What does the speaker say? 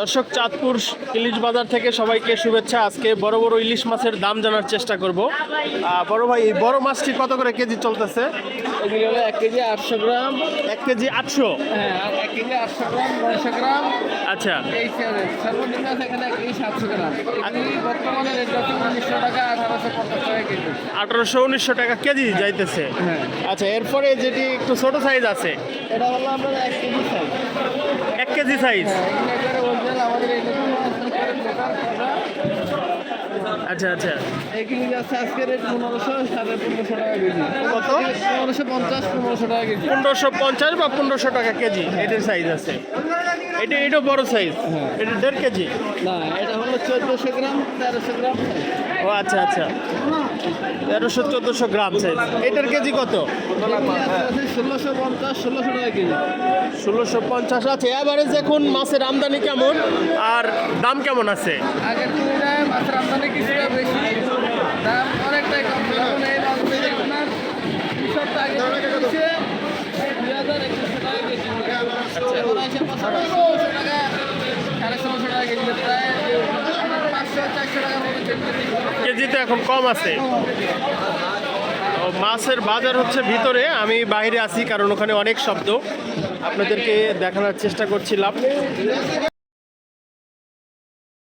দর্শক চাঁদপুর ইলিশ বাজার থেকে সবাইকে শুভেচ্ছা। আজকে বড় বড় ইলিশ মাছের দাম জানার চেষ্টা করব। বড় ভাই এই বড় মাছটি কত করে কেজি চলতেছে? এগুলি হলো এক কেজি আটশো গ্রাম। এক কেজি আটশো? হ্যাঁ এক কেজি আটশো গ্রাম নয়শো গ্রাম। আচ্ছা। এই সর্বনিম্ন এখানে এক কেজি সাতশো গ্রাম। বর্তমানে রেট হচ্ছে উনিশশো টাকা আঠারোশো পঞ্চাশ টাকা কেজি। আঠারোশো উনিশশো টাকা কেজি যাইতেছে। হ্যাঁ। আচ্ছা এরপরে যেটি একটু ছোট সাইজ আছে। এটা হলো আপনার এক কেজি সাইজ এক কেজি সাইজ এই। আচ্ছা। আচ্ছা এগুলি যাচ্ছে আজকে রেট পনেরোশো সাড়ে পনেরোশো টাকা কেজি। কত? পনেরোশো পঞ্চাশ পনেরোশো টাকা কেজি। পনেরোশো পঞ্চাশ বা পনেরোশো টাকা কেজি? এটার সাইজ আছে। এটা এটা বড় সাইজ। এটা দেড় কেজি। না এটা হলো চোদ্দোশো গ্রাম তেরোশো গ্রাম। ও আচ্ছা আচ্ছা। তেরোশো চোদ্দোশো গ্রাম সাইজ এটার কেজি কত? ষোলোশো পঞ্চাশ ষোলোশো টাকা কেজি। ষোলোশো পঞ্চাশ আছে। অ্যাভারেজ এখন মাছের আমদানি কেমন? আর দাম কেমন আছে? আগের তুলনায় মাছের আমদানি কিছুটা বেশি। দাম অনেকটাই কম। যেমন এই মাছগুলি আপনার দুই সপ্তাহ আগে দুই হাজার টাকা কেজি এখন আছে পাঁচশো চারশো টাকার মতো কেজি কেজি তো এখন কম আছে। মাছের বাজার হচ্ছে ভিতরে, আমি বাইরে আছি কারণ ওখানে অনেক শব্দ। আপনাদেরকে দেখানোর চেষ্টা করছিলাম।